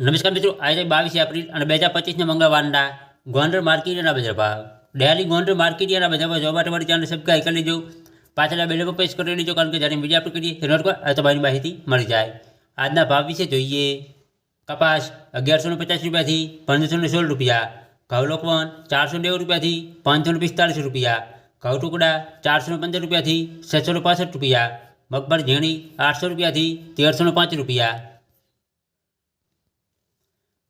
નમસ્કાર મિત્રો આજે બાવીસ એપ્રિલ અને બે હજાર પચીસના મંગળવારના ગોંડર માર્કેટના બજાર ભાવ. ડેલી ગોંડર માર્કેટના બજાર ભાવ. જોવા માટે મારી ચેનલ સબસ્ક્રાઈબ કરી લેજો. પાછળ આ બેલ પર કરી લેજો, કારણ કે જ્યારે બીજા અપલોડ કરીએ તેનો તમારી માહિતી મળી જાય. આજના ભાવ વિશે જોઈએ. કપાસ અગિયારસો ને પચાસ રૂપિયાથી પંદરસો ને સોળ રૂપિયા. ઘઉં લોકવન ચારસો નેવું રૂપિયાથી પાંચસો ને પિસ્તાળીસ રૂપિયા. ઘઉં ટુકડા ચારસો ને પંદર રૂપિયાથી છસો ને પાસઠ રૂપિયા. મગફળ ઝીણી આઠસો રૂપિયાથી તેરસો ને પાંચ રૂપિયા.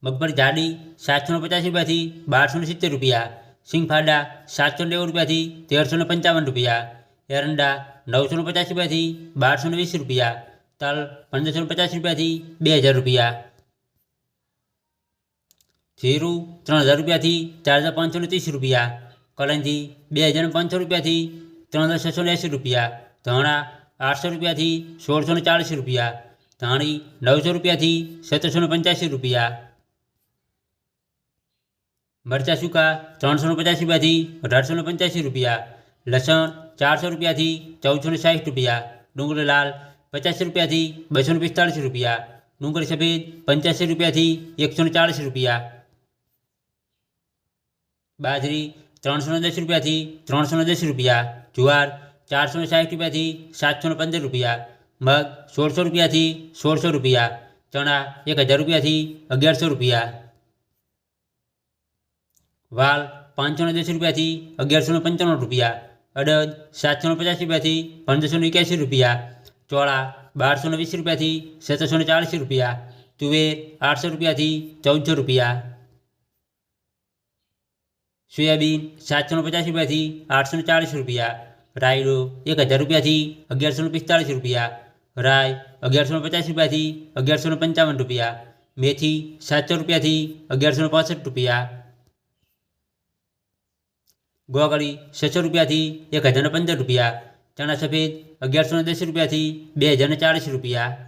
મગબર જાડી સાતસો ને પચાસ રૂપિયાથી બારસો ને સિત્તેર રૂપિયા સિંગફાડા સાતસો નેવું રૂપિયાથી તેરસો ને પંચાવન રૂપિયા એરંડા નવસો ને પચાસ રૂપિયાથી બારસો ને વીસ રૂપિયા તલ પંદરસો ને પચાસ રૂપિયાથી બે હજાર રૂપિયા જીરું ત્રણ હજાર રૂપિયાથી ચાર હજાર પાંચસો ને ત્રીસ રૂપિયા કલંજી બે હજાર ને પાંચસો રૂપિયાથી ત્રણ હજાર છસો ને એંસી રૂપિયા ધાણા આઠસો રૂપિયાથી સોળસો ને ચાળીસ રૂપિયા ધાણી નવસો રૂપિયાથી સત્તરસો ને પંચ્યાસી રૂપિયા મરચાં સૂકા ત્રણસો ને પચાસ રૂપિયાથી અઢારસો ને પંચ્યાસી રૂપિયા લસણ ચારસો રૂપિયાથી ચૌદસો ને સાઠ રૂપિયા ડુંગળી લાલ પચાસ રૂપિયાથી બસો ને પિસ્તાળીસ રૂપિયા ડુંગળી સફેદ પંચ્યાસી રૂપિયાથી એકસો ને ચાળીસ રૂપિયા બાજરી ત્રણસો ને દસ રૂપિયાથી ત્રણસો ને દસ રૂપિયા જુવાર ચારસો ને સાઠ રૂપિયાથી સાતસો ને પંદર રૂપિયા મગ સોળસો રૂપિયાથી સોળસો રૂપિયા ચણા એક હજાર રૂપિયાથી અગિયારસો રૂપિયા વાલ પાંચસો ને દસ રૂપિયાથી અગિયારસો ને પંચાણું રૂપિયા અડદ સાતસો ને પચાસ રૂપિયાથી પંદરસો ને એક્યાસી રૂપિયા ચોળા બારસો ને વીસ રૂપિયાથી સત્તરસો ને ચાળીસ રૂપિયા તુવેર આઠસો રૂપિયાથી ચૌદસો રૂપિયા સોયાબીન સાતસો ને પચાસ રૂપિયાથી આઠસો ને ચાળીસ રૂપિયા રાયડો એક હજાર રૂપિયાથી અગિયારસો ને પિસ્તાળીસ રૂપિયા રાય અગિયારસો ને પચાસ રૂપિયાથી અગિયારસો ને પંચાવન રૂપિયા મેથી સાતસો રૂપિયાથી અગિયારસો ને પાસઠ રૂપિયા ગોગળી છસો રૂપિયાથી એક હજારને પંદર રૂપિયા ચણા સફેદ અગિયારસો ને દસ રૂપિયાથી બે હજારને ચાળીસ રૂપિયા